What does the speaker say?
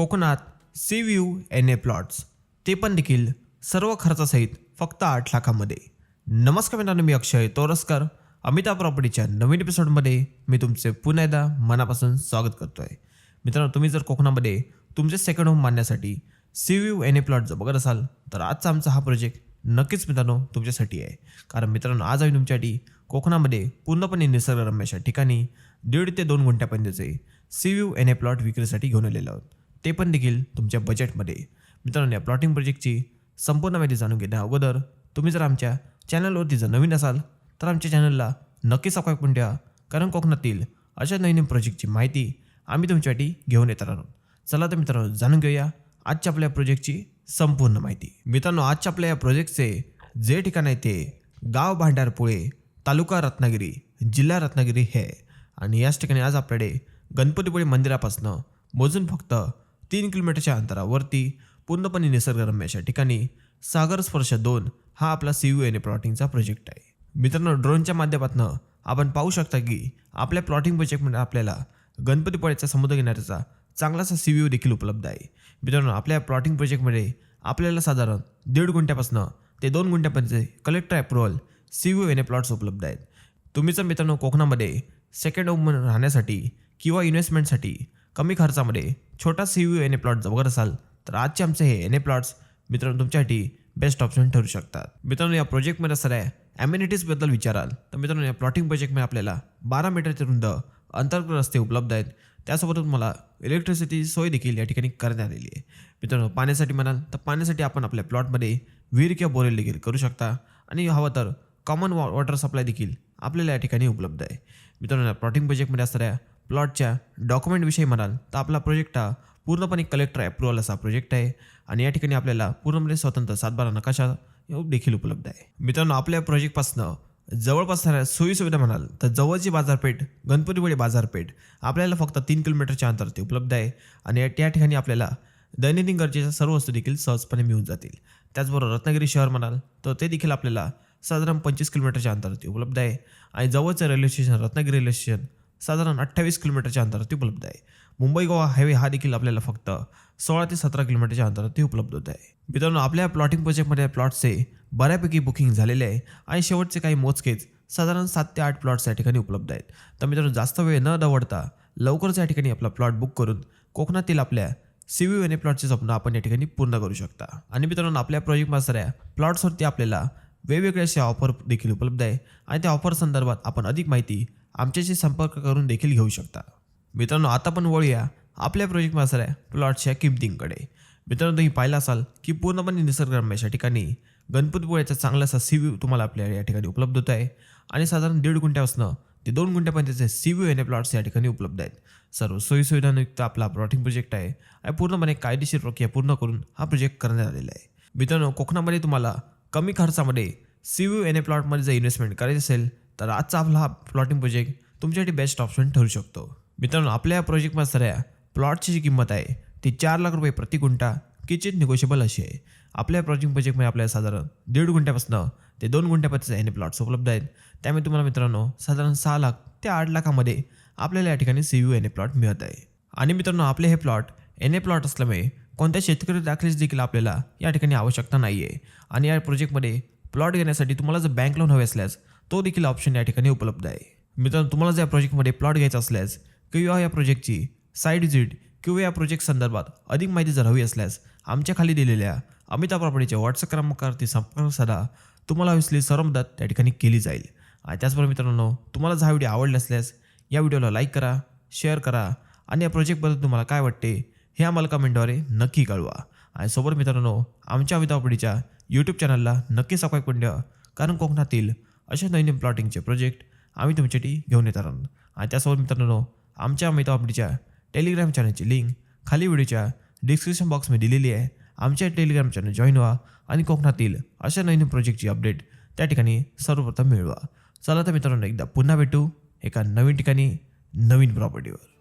कोकणात sea view N A plots. ते पण देखील सर्व खर्चासहित फक्त आठ लाखामध्ये. नमस्कार मित्रांनो मी अक्षय तोरसकर. अमिता प्रॉपर्टीच्या नवीन एपिसोडमध्ये मी तुमचे पुन्हा एकदा मनापासून स्वागत करतो आहे मित्रांनो तुम्ही जर कोकणामध्ये तुमचे सेकंड होम मानण्यासाठी sea view N A plot जर बघत असाल तर आजचा आमचा हा प्रोजेक्ट नक्कीच मित्रांनो तुमच्यासाठी आहे. कारण मित्रांनो आज आम्ही तुमच्यासाठी कोकणामध्ये पूर्णपणे निसर्गरम्याच्या ठिकाणी दीड ते दोन घंट्यापर्यंतचे sea view N A plot विक्रीसाठी घेऊन आलेलो आहोत. ते पण देखील तुमच्या बजेटमध्ये मित्रांनो या प्लॉटिंग प्रोजेक्टची संपूर्ण माहिती जाणून घेण्या अगोदर तुम्ही जर आमच्या चॅनलवरती जर नवीन असाल तर आमच्या चॅनलला नक्की सबस्क्राईब करून ठेवा. कारण कोकणातील अशा नवीन प्रोजेक्टची माहिती आम्ही तुमच्यासाठी घेऊन येत आहोत. चला तर मित्रांनो जाणून घेऊया आजच्या आपल्या प्रोजेक्टची संपूर्ण माहिती. मित्रांनो आजच्या आपल्या या प्रोजेक्टचे जे ठिकाण आहे ते गाव भांडारपुळे तालुका रत्नागिरी जिल्हा रत्नागिरी हे. आणि याच ठिकाणी आज आपल्याकडे गणपतीपुळे मंदिरापासनं मोजून फक्त तीन किलोमीटरच्या अंतरावरती पूर्णपणे निसर्गरम्य अशा ठिकाणी सागर स्पर्श दोन हा आपला सी यू एन ए प्लॉटिंगचा प्रोजेक्ट आहे. मित्रांनो ड्रोनच्या माध्यमातून आपण पाहू शकता की आपल्या प्लॉटिंग प्रोजेक्टमध्ये आपल्याला गणपतीपुळ्याचा समुद्र किनाऱ्याचा चांगलासा सी व्ह्यू देखील उपलब्ध आहे. मित्रांनो आपल्या प्लॉटिंग प्रोजेक्टमध्ये आपल्याला साधारण दीड गुंठ्यापासून ते दोन गुंठ्यापर्यंतचे collector approval sea view N A plots उपलब्ध आहेत. तुम्ही जर मित्रांनो कोकणामध्ये सेकंड होम राहण्यासाठी किंवा इन्व्हेस्टमेंटसाठी कमी खर्चामध्ये छोटा sea view N A plot बघत असाल तर आजचे आमचे हे एन ए प्लॉट्स मित्रांनो तुमच्यासाठी बेस्ट ऑप्शन ठरू शकतात. मित्रांनो या प्रोजेक्टमध्ये असणाऱ्या ॲम्युनिटीजबद्दल विचाराल तर मित्रांनो या प्लॉटिंग प्रोजेक्टमध्ये आपल्याला बारा मीटरचे रुंद अंतर्गत रस्ते उपलब्ध आहेत. त्यासोबत तुम्हाला इलेक्ट्रिसिटी सोय देखील या ठिकाणी करण्यात आलेली आहे. मित्रांनो पाण्यासाठी म्हणाल तर पाण्यासाठी आपण आपल्या प्लॉटमध्ये विहीर किंवा बोरेल देखील करू शकता आणि हवं तर कॉमन वॉ वॉटर सप्लाय देखील आपल्याला या ठिकाणी उपलब्ध आहे. मित्रांनो या प्लॉटिंग प्रोजेक्टमध्ये असणाऱ्या प्लॉटच्या डॉक्युमेंटविषयी म्हणाल तर आपला प्रोजेक्ट हा पूर्णपणे कलेक्टर अप्रुव्हल असा प्रोजेक्ट आहे आणि या ठिकाणी आपल्याला पूर्णपणे स्वतंत्र सातबारा नकाशा देखील उपलब्ध आहे. मित्रांनो आपल्या प्रोजेक्टपासनं जवळपास सोयीसुविधा म्हणाल तर जवळची बाजारपेठ गणपतीपुळे बाजारपेठ आपल्याला फक्त तीन किलोमीटरच्या अंतरावरती उपलब्ध आहे आणि या- त्या ठिकाणी आपल्याला दैनंदिन गरजेच्या सर्व वस्तू देखील सहजपणे मिळून जातील. त्याचबरोबर रत्नागिरी शहर म्हणाल तर ते देखील आपल्याला साधारण पंचवीस किलोमीटरच्या अंतरावरती उपलब्ध आहे. आणि जवळचं railway station Ratnagiri railway station साधारण अठ्ठावीस किलोमीटरच्या अंतरावरती उपलब्ध आहे. मुंबई गोवा हायवे हा देखील आपल्याला फक्त सोळा ते सतरा किलोमीटरच्या अंतरावरती उपलब्ध होत आहे. मित्रांनो आपल्या प्लॉटिंग प्रोजेक्टमध्ये प्लॉटचे बऱ्यापैकी बुकिंग झालेले आहे आणि शेवटचे काही मोजकेच साधारण सात ते आठ प्लॉट्स या ठिकाणी उपलब्ध आहेत. तर मित्रांनो जास्त वेळ न दवडता लवकरच या ठिकाणी आपला प्लॉट बुक करून कोकणातील आपल्या सी व्ही एन ए प्लॉटचे स्वप्न आपण या ठिकाणी पूर्ण करू शकता. आणि मित्रांनो आपल्या प्रोजेक्ट मास्टऱ्या प्लॉट्सवरती आपल्याला वेगवेगळ्या अशा ऑफर देखील उपलब्ध आहे. आणि त्या ऑफर संदर्भात आपण अधिक माहिती आमच्याशी संपर्क करून देखील घेऊ शकता. मित्रांनो आता पण वळूया आपल्या प्रोजेक्ट मास्टर प्लॉटच्या किमतींकडे. मित्रांनो तुम्ही पाहिलं असाल की पूर्णपणे निसर्गरम्य अशा ठिकाणी गणपतीपुळ्याचा चांगलासा सी व्ह्यू तुम्हाला आपल्या या ठिकाणी उपलब्ध होत आहे. आणि साधारण दीड गुंठ्यापासून ते दोन गुंठ्यापर्यंतचे sea view N A plots या ठिकाणी उपलब्ध आहेत. सर्व सोयीसुविधांयुक्त आपला प्लॉटिंग प्रोजेक्ट आहे आणि पूर्णपणे कायदेशीर प्रक्रिया पूर्ण करून हा प्रोजेक्ट करण्यात आलेला आहे. मित्रांनो कोकणामध्ये तुम्हाला कमी खर्चामध्ये सी व्ह्यू एन ए प्लॉटमध्ये जर इन्व्हेस्टमेंट करायची असेल तर आजचा आपला हा प्लॉटिंग प्रोजेक्ट तुमच्यासाठी बेस्ट ऑप्शन ठरू शकतो. मित्रांनो आपल्या या प्रोजेक्टमध्ये सऱ्या प्लॉटची जी किंमत आहे ती चार लाख रुपये प्रति गुंठा किचित निगोशिएबल अशी आहे. आपल्या प्रोजेक्ट प्रोजेक्टमध्ये आपल्याला साधारण दीड गुंठ्यापासून ते दोन गुंठ्यापर्यंत एन ए प्लॉट्स उपलब्ध आहेत. त्यामुळे तुम्हाला मित्रांनो साधारण सहा लाख ते आठ लाखामध्ये आपल्याला या ठिकाणी sea view N A plot मिळत आहे. आणि मित्रांनो आपले हे प्लॉट एन ए प्लॉट असल्यामुळे कोणत्या शेतकरी दाखलेच देखील आपल्याला या ठिकाणी आवश्यकता नाही आहे आणि या प्रोजेक्टमध्ये प्लॉट घेण्यासाठी तुम्हाला जर बँक लोन हवे असल्यास तो देखील ऑप्शन या ठिकाणी उपलब्ध आहे. मित्रांनो तुम्हाला जर या प्रोजेक्टमध्ये प्लॉट घ्यायचा असल्यास किंवा या प्रोजेक्टची साईड विजिट किंवा या प्रोजेक्ट संदर्भात अधिक माहिती जर हवी असल्यास आमच्या खाली दिलेल्या अमिता प्रॉपर्टीच्या व्हॉट्सअप क्रमांकावरती संपर्क साधा. तुम्हाला असलेली सर्व मदत त्या ठिकाणी केली जाईल. आणि त्याचबरोबर मित्रांनो तुम्हाला जर हा व्हिडिओ आवडला असल्यास या व्हिडिओला लाईक करा शेअर करा आणि या प्रोजेक्टबद्दल तुम्हाला काय वाटते हे आम्हाला कमेंटद्वारे नक्की कळवा. आणि सोबत मित्रांनो आमच्या अमिताभ प्रॉपर्टीच्या यूट्यूब चॅनलला नक्की सबस्क्राईब करून द्या कारण कोकणातील अशा नवीन प्लॉटिंगचे प्रोजेक्ट आम्ही तुमच्यासाठी घेऊन येत आहोत. आणि त्यासोबत मित्रांनो आमच्या अमिता अपडीच्या टेलिग्राम चॅनलची लिंक खाली व्हिडिओच्या डिस्क्रिप्शन बॉक्समध्ये दिलेली आहे. आमच्या टेलिग्राम चॅनल जॉईन व्हा आणि कोकणातील अशा नवीन प्रोजेक्टची अपडेट त्या ठिकाणी सर्वप्रथम मिळवा. चला तर मित्रांनो एकदा पुन्हा भेटू एका नवीन ठिकाणी नवीन प्रॉपर्टीवर